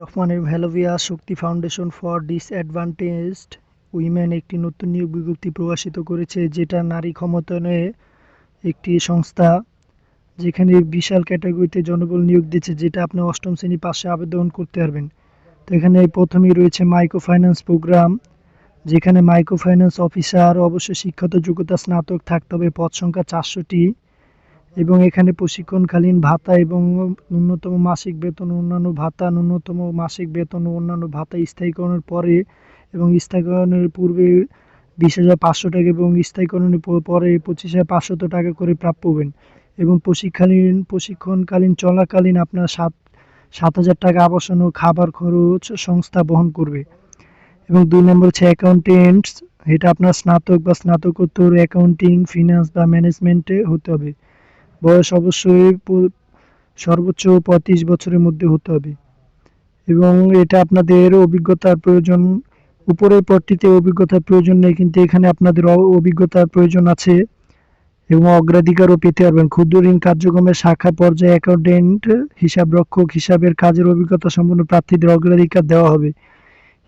রহমানের ভ্যালোভিয়া Shakti foundation for disadvantaged women একটি নতুন নিয়োগ বিজ্ঞপ্তি প্রকাশিত করেছে, যেটা নারী ক্ষমতায়নে একটি সংস্থা যেখানে বিশাল ক্যাটাগরিতে জনবল নিয়োগ দিচ্ছে, যেটা আপনি অষ্টম শ্রেণি পাশে আবেদন করতে পারবেন। তো এখানে প্রথমেই রয়েছে মাইক্রো ফাইন্যান্স প্রোগ্রাম, যেখানে মাইক্রো ফাইন্যান্স অফিসার, অবশ্যই শিক্ষাগত যোগ্যতা স্নাতক থাকতে হবে, পদ সংখ্যা চারশোটি। এবং এখানে প্রশিক্ষণকালীন ভাতা এবং ন্যূনতম মাসিক বেতন, অন্যান্য ভাতা, ন্যূনতম মাসিক বেতন ও অন্যান্য ভাতা স্থায়ীকরণের পরে এবং স্থায়ীকরণের পূর্বে বিশ হাজার পাঁচশো টাকা এবং স্থায়ীকরণের পরে পঁচিশ হাজার পাঁচশত টাকা করে প্রাপ্য হবেন। এবং প্রশিক্ষণকালীন প্রশিক্ষণকালীন চলাকালীন আপনার সাত সাত হাজার টাকা আবাসন ও খাবার খরচ সংস্থা বহন করবে। এবং দুই নম্বর হচ্ছে অ্যাকাউন্টেন্টস এটা আপনার স্নাতক বা স্নাতকোত্তর অ্যাকাউন্টিং ফিনান্স বা ম্যানেজমেন্টে হতে হবে। বয়স অবশ্যই সর্বোচ্চ পঁয়ত্রিশ বছরের মধ্যে হতে হবে। এবং এটা আপনাদের অভিজ্ঞতার প্রয়োজন, উপরের পদটিতে অভিজ্ঞতার প্রয়োজন নেই, কিন্তু এখানে আপনাদের অভিজ্ঞতার প্রয়োজন আছে এবং অগ্রাধিকারও পেতে পারবেন। ক্ষুদ্র ঋণ কার্যক্রমের শাখা পর্যায়ে অ্যাকাউন্টেন্ট হিসাবরক্ষক হিসাবের কাজের অভিজ্ঞতা সম্পন্ন প্রার্থীদের অগ্রাধিকার দেওয়া হবে।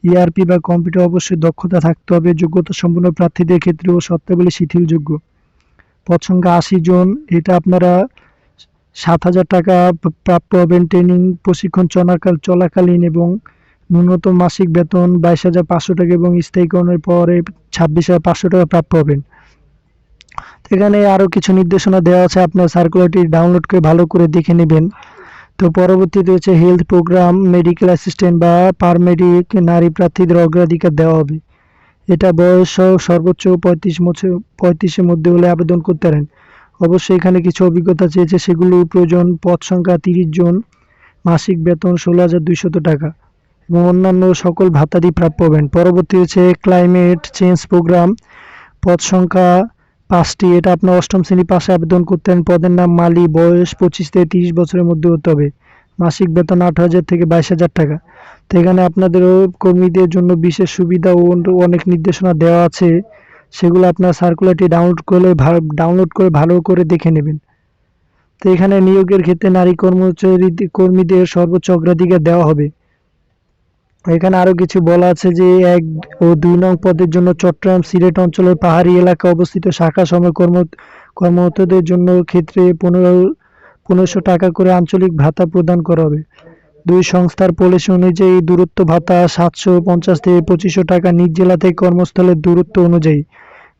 ইআরপি বা কম্পিউটার অবশ্যই দক্ষতা থাকতে হবে, যোগ্যতা সম্পন্ন প্রার্থীদের ক্ষেত্রেও শর্তাবলী শিথিলযোগ্য। সংখ্যা আশি জন, এটা আপনারা সাত হাজার টাকা প্র- প্রাপ্য হবেন ট্রেনিং প্রশিক্ষণ চলাকাল, চলাকালীন এবং ন্যূনতম মাসিক বেতন বাইশ হাজার পাঁচশো টাকা এবং স্থায়ীকরণের পরে ছাব্বিশ হাজার পাঁচশো টাকা প্রাপ্য হবেন। এখানে আরও কিছু নির্দেশনা দেওয়া আছে, আপনার সার্কুলারটি ডাউনলোড করে ভালো করে দেখে নেবেন। তো পরবর্তীতে হচ্ছে হেলথ প্রোগ্রাম মেডিকেল অ্যাসিস্ট্যান্ট বা পারমেডিক নারী প্রার্থীদের অগ্রাধিকার দেওয়া হবে। এটা বয়স সর্বোচ্চ পঁয়ত্রিশ বছর পঁয়ত্রিশের মধ্যে হলে আবেদন করতে পারেন। অবশ্যই এখানে কিছু অভিজ্ঞতা চেয়েছে সেগুলো প্রয়োজন, পদ সংখ্যা তিরিশ জন, মাসিক বেতন ষোলো হাজার দুইশত টাকা এবং অন্যান্য সকল ভাতাদি প্রাপ্য হবেন। পরবর্তী হচ্ছে ক্লাইমেট চেঞ্জ প্রোগ্রাম পদ সংখ্যা পাঁচটি, এটা আপনার অষ্টম শ্রেণি পাশে আবেদন করতে পারেন। পদের নাম মালি, বয়স পঁচিশ থেকে তিরিশ বছরের মধ্যে হতে হবে। মাসিক বেতন আট হাজার থেকে বাইশ হাজার টাকা। তো এখানে আপনাদেরও কর্মীদের জন্য বিশেষ সুবিধা ও অনেক নির্দেশনা দেওয়া আছে। সেগুলো আপনার সার্কুলারটি ডাউনলোড করলে ডাউনলোড করে ভালো করে দেখে নেবেন। তো এখানে নিয়োগের ক্ষেত্রে নারী কর্মচারী কর্মীদের সর্বোচ্চ অগ্রাধিকার দেওয়া হবে। এখানে আরও কিছু বলা আছে যে এক ও দুই নং পদের জন্য চট্টগ্রাম সিলেট অঞ্চলের পাহাড়ি এলাকা অবস্থিত শাখা সময় কর্ম, কর্মরতদের জন্য ক্ষেত্রে পনেরো পনেরোশো টাকা করে আঞ্চলিক ভাতা প্রদান করা হবে। দুই সংস্থার পলিসি অনুযায়ী দূরত্ব ভাতা সাতশো পঞ্চাশ থেকে পঁচিশশো টাকা নিজ জেলা থেকে কর্মস্থলের দূরত্ব অনুযায়ী।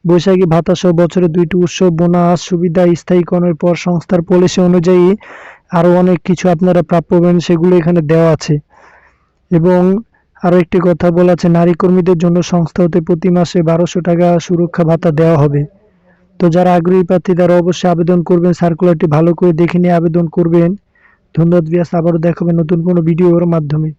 বৈশাখী ভাতা সহ বছরে দুইটি উৎসব, বোনাস, সুবিধা, স্থায়ীকরণের পর সংস্থার পলিসি অনুযায়ী আরও অনেক কিছু আপনারা প্রাপ্য হবেন, সেগুলো এখানে দেওয়া আছে। এবং আরও একটি কথা বলা আছে নারী কর্মীদের জন্য সংস্থা হতে প্রতি মাসে বারোশো টাকা সুরক্ষা ভাতা দেওয়া হবে। তো যারা আগ্রহী প্রার্থী, তারা অবশ্যই আবেদন করবেন। সার্কুলারটি ভালো করে দেখে নিয়ে আবেদন করবেন। ধন্যবাদ বিয়াস আবারও দেখাবেন নতুন কোনো ভিডিওর মাধ্যমে।